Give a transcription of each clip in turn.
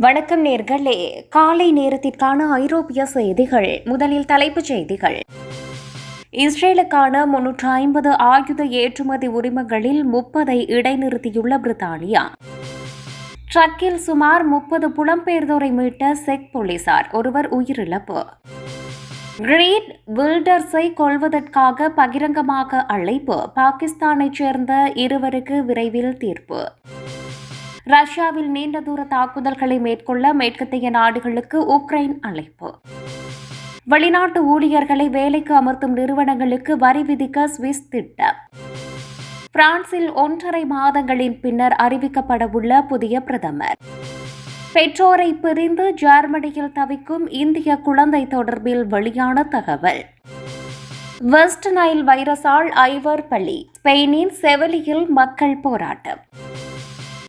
வணக்கம் நேர்களே. காலை நேரத்திற்கான ஐரோப்பிய செய்திகள். முதலில் தலைப்புச் செய்திகள். இஸ்ரேலுக்கான முன்னூற்று ஐம்பது ஆயுத ஏற்றுமதி உரிமங்களில் முப்பதை இடைநிறுத்தியுள்ள பிரித்தானியா. ட்ரக்கில் சுமார் முப்பது புலம்பெயர்ந்தோரை மீட்ட செக் போலீசார் ஒருவர் உயிரிழப்பு. கிரீட் வில்டர்ஸை கொள்வதற்காக பகிரங்கமாக அழைப்பு. பாகிஸ்தானைச் சேர்ந்த இருவருக்கு விரைவில் தீர்ப்பு. ரஷ்யாவில் நீண்ட தூர தாக்குதல்களை மேற்கொள்ள மேற்கத்திய நாடுகளுக்கு உக்ரைன் அழைப்பு. வெளிநாட்டு ஊழியர்களை வேலைக்கு அமர்த்தும் நிறுவனங்களுக்கு வரி விதிக்க சுவிஸ் திட்டம். பிரான்சில் ஒன்றரை மாதங்களின் பின்னர் அறிவிக்கப்படவுள்ள புதிய பிரதமர். பெற்றோரை பிரிந்து ஜெர்மனியில் தவிக்கும் இந்திய குழந்தை தொடர்பில் வெளியான தகவல். வெஸ்ட் நைல் வைரஸால் ஐவர் பள்ளி ஸ்பெயினின் செவலியில் மக்கள் போராட்டம்.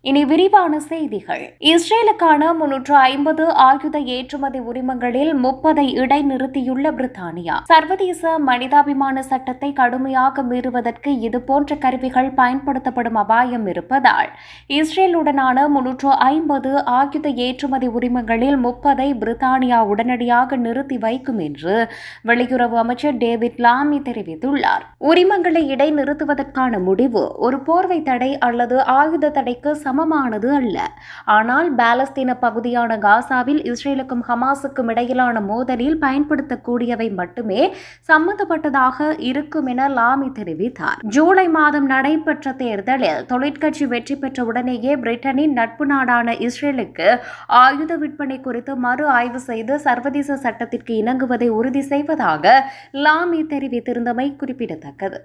இனி விரிவான செய்திகள். இஸ்ரேலுக்கான முன்னூற்று ஐம்பது ஆயுத ஏற்றுமதி உரிமங்களில் முப்பதை இடைநிறுத்தியுள்ள பிரித்தானியா. சர்வதேச மனிதாபிமான சட்டத்தை கடுமையாக மீறுவதற்கு இதுபோன்ற கருவிகள் பயன்படுத்தப்படும் அபாயம் இருப்பதால் இஸ்ரேலுடனான முன்னூற்று ஐம்பது ஆயுத ஏற்றுமதி உரிமங்களில் முப்பதை பிரித்தானியா உடனடியாக நிறுத்தி வைக்கும் என்று வெளியுறவு அமைச்சர் டேவிட் லாமி தெரிவித்துள்ளார். உரிமங்களை இடைநிறுத்துவதற்கான முடிவு ஒரு போர்வை தடை அல்லது ஆயுத தடைக்கு சமமானது அல்ல. ஆனால் பாலஸ்தீன பகுதியான காசாவில் இஸ்ரேலுக்கும் ஹமாஸுக்கும் இடையிலான மோதலில் பயன்படுத்தக்கூடியவை மட்டுமே சம்பந்தப்பட்டதாக இருக்கும் என லாமி தெரிவித்தார். ஜூலை மாதம் நடைபெற்ற தேர்தலில் தொழிற்கட்சி வெற்றி பெற்ற உடனேயே பிரிட்டனின் நட்பு நாடான இஸ்ரேலுக்கு ஆயுத விற்பனை குறித்து மறு ஆய்வு செய்து சர்வதேச சட்டத்திற்கு இணங்குவதை உறுதி செய்வதாக லாமி தெரிவித்திருந்தமை குறிப்பிடத்தக்கது.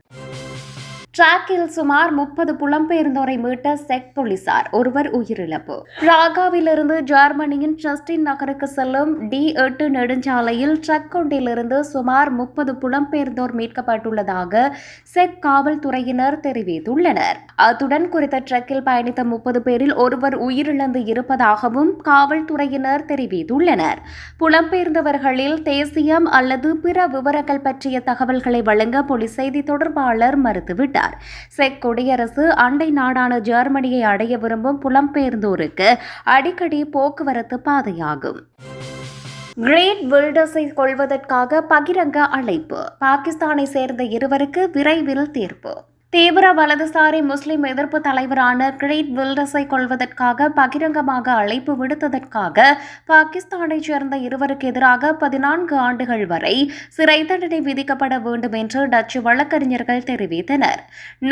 டிராக்கில் சுமார் முப்பது புலம்பெயர்ந்தோரை மீட்ட செக் போலீசார் ஒருவர் உயிரிழப்பு. பிராகாவிலிருந்து ஜெர்மனியின் ட்ரஸ்டின் நகருக்கு செல்லும் டி எட்டு நெடுஞ்சாலையில் ட்ரக் ஒன்றிலிருந்து சுமார் முப்பது புலம்பெயர்ந்தோர் மீட்கப்பட்டுள்ளதாக செக் காவல்துறையினர் தெரிவித்துள்ளனர். அத்துடன் குறித்த ட்ரக்கில் பயணித்த முப்பது பேரில் ஒருவர் உயிரிழந்து இருப்பதாகவும் காவல்துறையினர் தெரிவித்துள்ளனர். புலம்பெயர்ந்தவர்களில் தேசியம் அல்லது பிற விவரங்கள் பற்றிய தகவல்களை வழங்க போலீஸ் செய்தி தொடர்பாளர் மறுத்துவிட்டார். செக் குடியரசு அண்டை நாடான ஜெர்மனியை அடைய விரும்பும் புலம்பெயர்ந்தோருக்கு அடிக்கடி போக்குவரத்து பாதையாகும். கிரேட் வில்டர்ஸை கொள்வதற்காக பகிரங்க அழைப்பு. பாகிஸ்தானை சேர்ந்த இருவருக்கு விரைவில் தீர்ப்பு. தீவிர வலதுசாரி முஸ்லிம் எதிர்ப்பு தலைவரான கிரேட் வில்டஸை கொள்வதற்காக பகிரங்கமாக அழைப்பு விடுத்ததற்காக பாகிஸ்தானைச் சேர்ந்த இருவருக்கு எதிராக பதினான்கு ஆண்டுகள் வரை சிறை தண்டனை விதிக்கப்பட வேண்டும் என்று டச்சு வழக்கறிஞர்கள் தெரிவித்தனர்.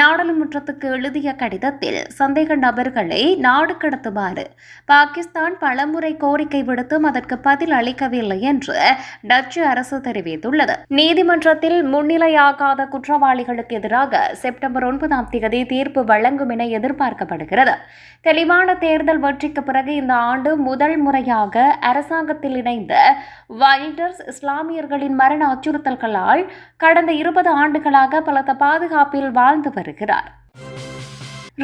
நாடாளுமன்றத்துக்கு எழுதிய கடிதத்தில் சந்தேக நபர்களை நாடு கடத்துமாறு பாகிஸ்தான் பலமுறை கோரிக்கை விடுத்தும் அதற்கு பதில் அளிக்கவில்லை என்று டச்சு அரசு தெரிவித்துள்ளது. நீதிமன்றத்தில் முன்னிலையாகாத குற்றவாளிகளுக்கு எதிராக செப்டம்பர் ஒன்பதாம் தேதி தீர்ப்பு வழங்கும் என எதிர்பார்க்கப்படுகிறது. தெளிவான தேர்தல் வெற்றிக்கு பிறகு இந்த ஆண்டு முதல் முறையாக அரசாங்கத்தில் இணைந்த வைல்டர்ஸ் இஸ்லாமியர்களின் மரண அச்சுறுத்தல்களால் கடந்த இருபது ஆண்டுகளாக பலத்த பாதுகாப்பில் வாழ்ந்து வருகிறார்.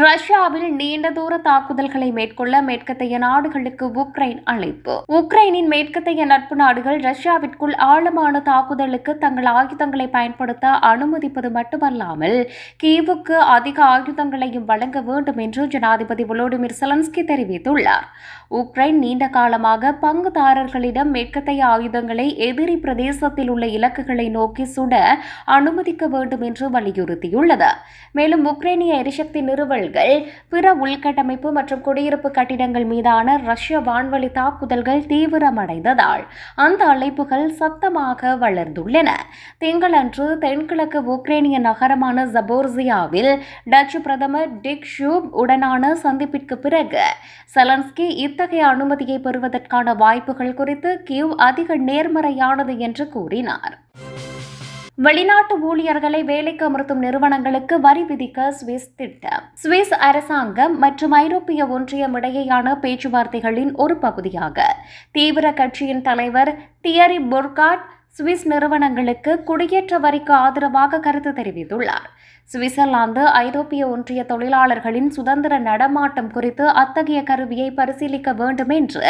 ரஷ்யாவில் நீண்ட தூர தாக்குதல்களை மேற்கொள்ள மேற்கத்தைய நாடுகளுக்கு உக்ரைன் அழைப்பு. உக்ரைனின் மேற்கத்தைய நட்பு நாடுகள் ரஷ்யாவிற்குள் ஆழமான தாக்குதலுக்கு தங்கள் ஆயுதங்களை பயன்படுத்த அனுமதிப்பது மட்டுமல்லாமல் கீவுக்கு அதிக ஆயுதங்களையும் வழங்க வேண்டும் என்று ஜனாதிபதி volodymyr செலன்ஸ்கி தெரிவித்துள்ளார். உக்ரைன் நீண்ட காலமாக பங்குதாரர்களிடம் மேற்கத்தைய ஆயுதங்களை எதிரி பிரதேசத்தில் உள்ள இலக்குகளை நோக்கி சுட அனுமதிக்க வேண்டும் என்று வலியுறுத்தியுள்ளது. மேலும் உக்ரைனிய எரிசக்தி நிறுவல்கள் பிற உள்கட்டமைப்பு மற்றும் குடியிருப்பு கட்டிடங்கள் மீதான ரஷ்ய வான்வழி தாக்குதல்கள் தீவிரமடைந்ததால் அந்த அழைப்புகள் சத்தமாக வளர்ந்துள்ளன. திங்களன்று தென்கிழக்கு உக்ரைனிய நகரமான ஜபோர்சியாவில் டச்சு பிரதமர் டிக் ஷூப் உடனான சந்திப்பிற்கு பிறகு செலன்ஸ்கி இத்தகைய அனுமதியை பெறுவதற்கான வாய்ப்புகள் குறித்து கியூ அதிக நேர்மறையானது என்று கூறினார். வெளிநாட்டு ஊழியர்களை வேலைக்கு அமர்த்தும் நிறுவனங்களுக்கு வரி விதிக்க சுவிஸ் திட்டம். சுவிஸ் அரசாங்கம் மற்றும் ஐரோப்பிய ஒன்றியம் இடையேயான பேச்சுவார்த்தைகளின் ஒரு பகுதியாக. தீவிர கட்சியின் தலைவர் தியரி பொர்காட் சுவிஸ் நிறுவனங்களுக்கு குடியேற்ற வரிக்கு ஆதரவாக கருத்து தெரிவித்துள்ளார். சுவிட்சர்லாந்து ஐரோப்பிய ஒன்றிய தொழிலாளர்களின் சுதந்திர நடமாட்டம் குறித்து அத்தகைய கருவியை பரிசீலிக்க வேண்டும் என்று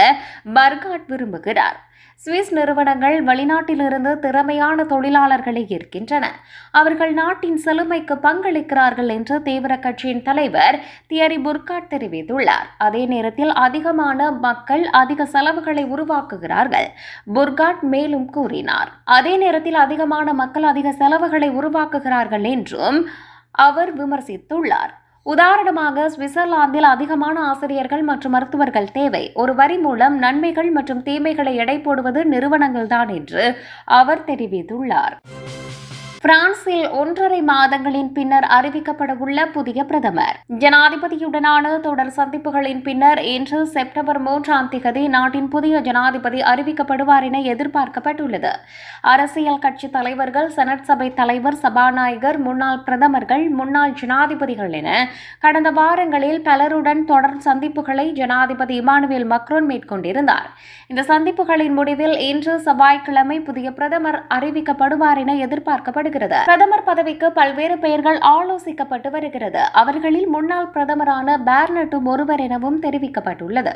பர்காட் விரும்புகிறார். சுவிஸ் நிறுவனங்கள் வெளிநாட்டிலிருந்து திறமையான தொழிலாளர்களை ஈர்க்கின்றன. அவர்கள் நாட்டின் செழுமைக்கு பங்களிக்கிறார்கள் என்று தீவிர கட்சியின் தலைவர் தியரி புர்காட் தெரிவித்துள்ளார். அதே நேரத்தில் அதிகமான மக்கள் அதிக செலவுகளை உருவாக்குகிறார்கள் புர்காட் மேலும் கூறினார். அதே நேரத்தில் அதிகமான மக்கள் அதிக செலவுகளை உருவாக்குகிறார்கள் என்றும் அவர் விமர்சித்துள்ளார். உதாரணமாக சுவிட்சர்லாந்தில் அதிகமான ஆசிரியர்கள் மற்றும் மருத்துவர்கள் தேவை. ஒரு வரி மூலம் நன்மைகள் மற்றும் தீமைகளை எடை போடுவது நிறுவனங்கள்தான் என்று அவர் தெரிவித்துள்ளார். பிரான்சில் ஒன்றரை மாதங்களின் பின்னர் அறிவிக்கப்படவுள்ள புதிய பிரதமர். ஜனாதிபதியுடனான தொடர் சந்திப்புகளின் பின்னர் இன்று செப்டம்பர் மூன்றாம் திகதி நாட்டின் புதிய ஜனாதிபதி அறிவிக்கப்படுவார் என எதிர்பார்க்கப்பட்டுள்ளது. அரசியல் கட்சி தலைவர்கள் செனட் சபை தலைவர் சபாநாயகர் முன்னாள் பிரதமர்கள் முன்னாள் ஜனாதிபதிகள் என கடந்த வாரங்களில் பலருடன் தொடர் சந்திப்புகளை ஜனாதிபதி இமானுவேல் மக்ரோன் மேற்கொண்டிருந்தார். இந்த சந்திப்புகளின் முடிவில் இன்று செவ்வாய்க்கிழமை புதிய பிரதமர் அறிவிக்கப்படுவார் என கூறப்படுகிறது பிரதமர் பதவிக்கு பல்வேறு பெயர்கள் ஆலோசிக்கப்பட்டு வருகிறது. அவர்களில் முன்னாள் பிரதமரான பேர்னட்டும் ஒருவர் எனவும் தெரிவிக்கப்பட்டுள்ளது.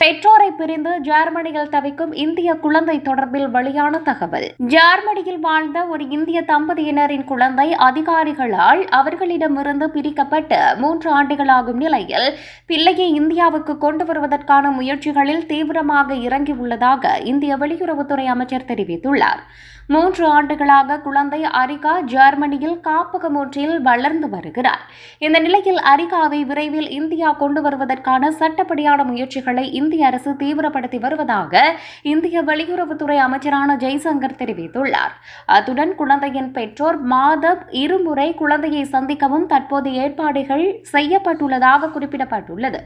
பெற்றோரை பிரிந்து ஜெர்மனியில் தவிக்கும் இந்திய குழந்தை தொடர்பில் வெளியான தகவல். ஜெர்மனியில் வாழ்ந்த ஒரு இந்திய தம்பதியினரின் குழந்தை அதிகாரிகளால் அவர்களிடமிருந்து பிரிக்கப்பட்டு மூன்று ஆண்டுகளாகும் நிலையில் பிள்ளையை இந்தியாவுக்கு கொண்டு வருவதற்கான முயற்சிகளில் தீவிரமாக இறங்கியுள்ளதாக இந்திய வெளியுறவுத்துறை அமைச்சர் தெரிவித்துள்ளார். மூன்று ஆண்டுகளாக குழந்தை அரிகா ஜெர்மனியில் காப்பகம் ஒன்றில் வளர்ந்து வருகிறார். இந்த நிலையில் அரிகாவை விரைவில் இந்தியா கொண்டு வருவதற்கான சட்டப்படியான முயற்சிகளை இந்திய அரசு தீவிரப்படுத்தி வருவதாக இந்திய வெளியுறவுத்துறை அமைச்சரான ஜெய்சங்கர் தெரிவித்துள்ளார். அத்துடன் குழந்தையின் பெற்றோர் மாதம் இருமுறை குழந்தையை சந்திக்கவும் தற்போது ஏற்பாடுகள் செய்யப்பட்டுள்ளதாக குறிப்பிடப்பட்டுள்ளது.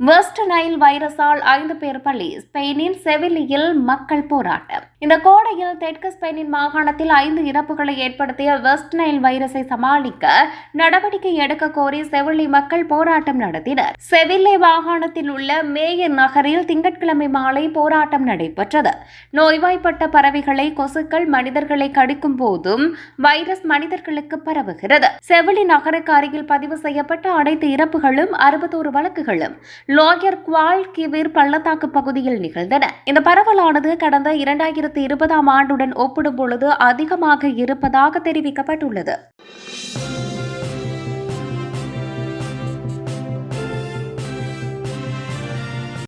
வெஸ்ட் நைல் வைரஸால் ஐந்து பேர் பள்ளி ஸ்பெயினின் செவிலியில் மக்கள் போராட்டம். இந்த கோடையில் தெற்கு ஸ்பெயினின் மாகாணத்தில் ஐந்து இறப்புகளை ஏற்படுத்திய வெஸ்ட் நைல் வைரஸை சமாளிக்க நடவடிக்கை எடுக்க கோரி செவிலி மக்கள் போராட்டம் நடத்தினர். செவில்லே மாகாணத்தில் உள்ள மேயர் நகரில் திங்கட்கிழமை மாலை போராட்டம் நடைபெற்றது. நோய்வாய்ப்பட்ட பறவைகளை கொசுக்கள் மனிதர்களை கடிக்கும் போதும் வைரஸ் மனிதர்களுக்கு பரவுகிறது. செவிலி நகருக்கு அருகில் பதிவு செய்யப்பட்ட அனைத்து இறப்புகளும் அறுபத்தோரு வழக்குகளும் லாயர் குவால் கிவிர் பள்ளத்தாக்கு பகுதியில் நிகழ்ந்தன. இந்த பரவலானது கடந்த இரண்டாயிரத்தி இருபதாம் ஆண்டுடன் ஒப்பிடும் பொழுது அதிகமாக இருப்பதாக தெரிவிக்கப்பட்டுள்ளது.